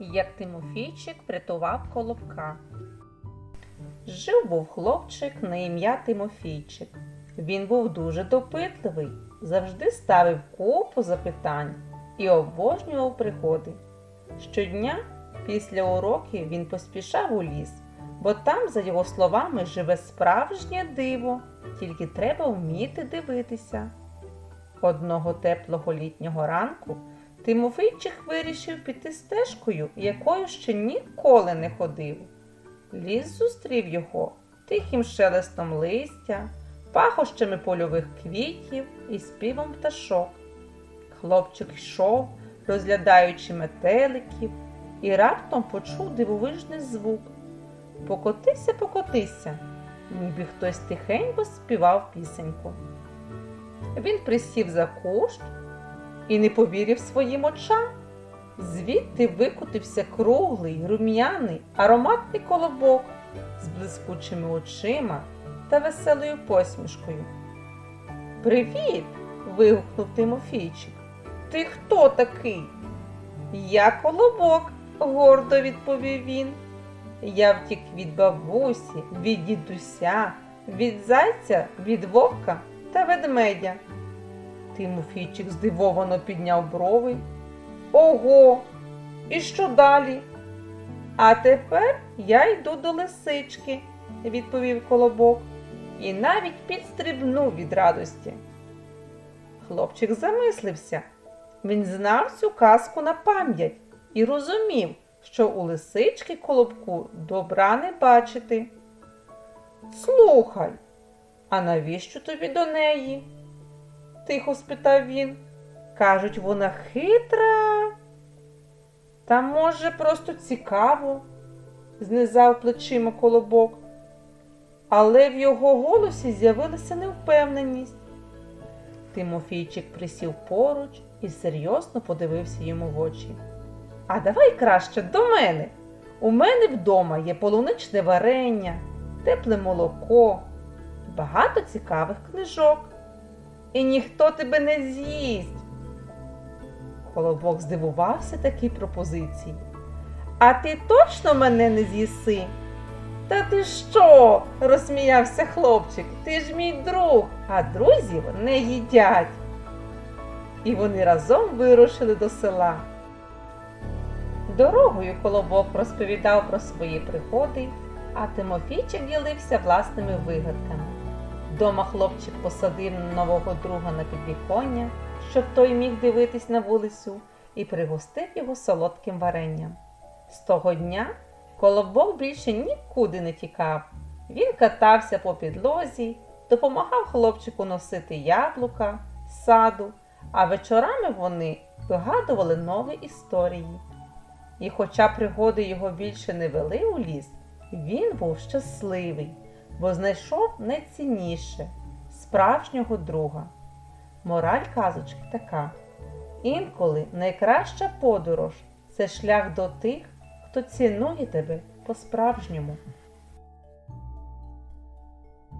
як Тимофійчик врятував колобка. Жив був хлопчик на ім'я Тимофійчик. Він був дуже допитливий, завжди ставив купу запитань і обожнював пригоди. Щодня після уроків він поспішав у ліс, бо там, за його словами, живе справжнє диво, тільки треба вміти дивитися. Одного теплого літнього ранку Тимофійчик вирішив піти стежкою, якою ще ніколи не ходив. Ліс зустрів його тихим шелестом листя, пахощами польових квітів і співом пташок. Хлопчик йшов, розглядаючи метеликів, і раптом почув дивовижний звук. Покотися, покотися, ніби хтось тихенько співав пісеньку. Він присів за кущ і не повірив своїм очам. Звідти викотився круглий, рум'яний, ароматний колобок з блискучими очима та веселою посмішкою. Привіт! вигукнув Тимофійчик. Ти хто такий? Я колобок, гордо відповів він. Я втік від бабусі, від дідуся, від зайця, від вовка та ведмедя. Тимофійчик здивовано підняв брови. Ого, і що далі? А тепер я йду до лисички, відповів колобок, і навіть підстрибнув від радості. Хлопчик замислився. Він знав цю казку на пам'ять і розумів, що у лисички колобку добра не бачити. Слухай, а навіщо тобі до неї? Тихо спитав він. Кажуть, вона хитра. Та, може, просто цікаво, знизав плечима колобок. Але в його голосі з'явилася невпевненість. Тимофійчик присів поруч і серйозно подивився йому в очі. А давай краще до мене. У мене вдома є полуничне варення, тепле молоко, багато цікавих книжок. І ніхто тебе не з'їсть. Колобок здивувався такій пропозиції. А ти точно мене не з'їси? Та ти що? розсміявся хлопчик. Ти ж мій друг, а друзів не їдять. І вони разом вирушили до села. Дорогою колобок розповідав про свої пригоди, а Тимофійчик ділився власними вигадками. Дома хлопчик посадив нового друга на підвіконня, щоб той міг дивитись на вулицю, і пригостив його солодким варенням. З того дня колобок більше нікуди не тікав. Він катався по підлозі, допомагав хлопчику носити яблука саду, а вечорами вони вигадували нові історії. І хоча пригоди його більше не вели у ліс, він був щасливий, бо знайшов найцінніше справжнього друга. Мораль казочки така: інколи найкраща подорож це шлях до тих, хто цінує тебе по-справжньому.